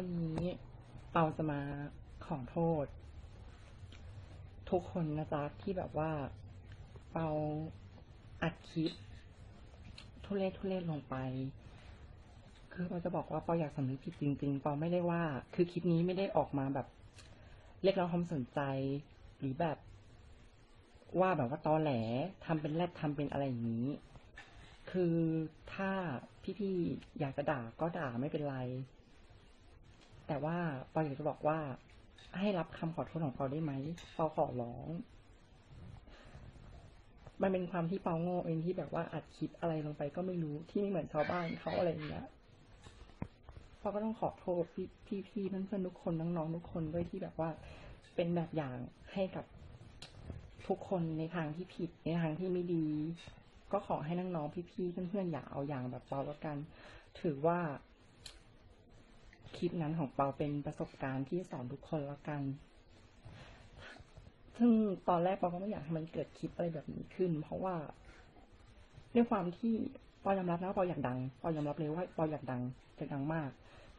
วันนี้เปาจะมาขอโทษ ทุกคนนะจ๊ะที่แบบว่าเปาอัดคลิป ทุเรศทุเรศลงไป คือเราจะบอกว่าเปาอยากสำนึกผิดจริงๆเปาไม่ได้ว่า คือคลิปนี้ไม่ได้ออกมาแบบ เรียกร้องความสนใจ หรือแบบ ว่าแบบว่าตอแหลทำเป็นแรดทำเป็นอะไรอย่างนี้ คือถ้าพี่ๆอยากจะด่าก็ด่าไม่เป็นไร แต่ว่าปออยากจะบอกว่า ให้รับคำขอโทษของเปอได้ไหมปอขอร้อง มันเป็นความที่เปาโง่เองที่แบบว่าอัดคลิปอะไรลงไปก็ไม่รู้ที่ไม่เหมือนชาวบ้านเขาอะไรอย่างเงี้ยปอก็ต้องขอโทษพี่พี่พี่เพื่อนทุกคนน้องๆทุกคนด้วยที่แบบว่าเป็นแบบอย่างให้กับทุกคนในทางที่ผิดในทางที่ไม่ดี ก็ขอให้น้องๆพี่ๆเพื่อนๆอย่าเอาอย่างแบบเปาแล้วกัน ถือว่า คลิปนั้นของเปาเป็นประสบการณ์ที่สอนทุกคนแล้วกัน ซึ่งตอนแรกเปาก็ไม่อยากให้มันเกิดคลิปอะไรแบบนี้ขึ้น เพราะว่าด้วยความที่ปอยอมรับนะปออยากดังปอยอมรับเลยว่าปออยากดังอยากดังมาก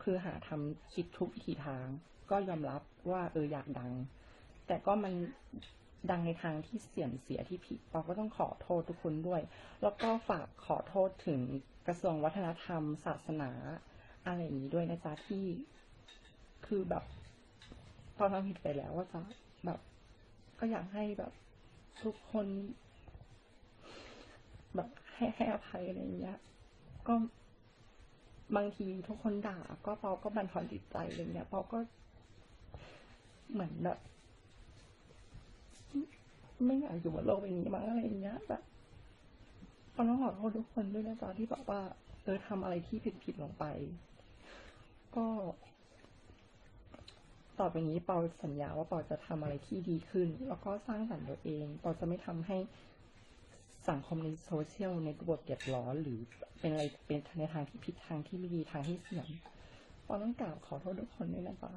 คือหาทำคิดทุกวิถีทาง ก็ยอมรับว่าเอออยากดัง แต่ก็มันดังในทางที่เสียมเสียที่ผิดปอก็ต้องขอโทษทุกคนด้วย แล้วก็ฝากขอโทษถึงกระทรวงวัฒนธรรม ศาสนา อะไรอย่างนี้ด้วยนะจ๊ะที่ คือแบบ พอทำผิดไปแล้วว่าจะแบบ ก็อยากให้แบบ ทุกคน แบบให้ให้อภัยอะไรอย่างเงี้ย ก็บางทีทุกคนด่า ก็เปาก็บันทอนจิตใจอะไรเงี้ยเปาก็เหมือนแบบไม่อยากอยู่บนโลกใบนี้มั้งอะไรอย่างเงี้ยแบบเปาต้องขอโทษทุกคนด้วยนะจ๊ะที่แบบว่าเออทำอะไรที่ผิดผิดลงไป ก็ต่อไปนี้เปาสัญญาว่าเปาจะทำอะไรที่ดีขึ้น แล้วก็สร้างสรรค์ตัวเองเปาจะไม่ทำให้สังคมในโซเชียลในระบบเดือดร้อนหรือเป็นอะไรเป็นในทางที่ผิดทางที่ไม่ดีทางที่เสื่อมเปาต้องกล่าวขอโทษทุกคนด้วยนะจ๊ะ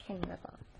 แค่นี้นะจ๊ะ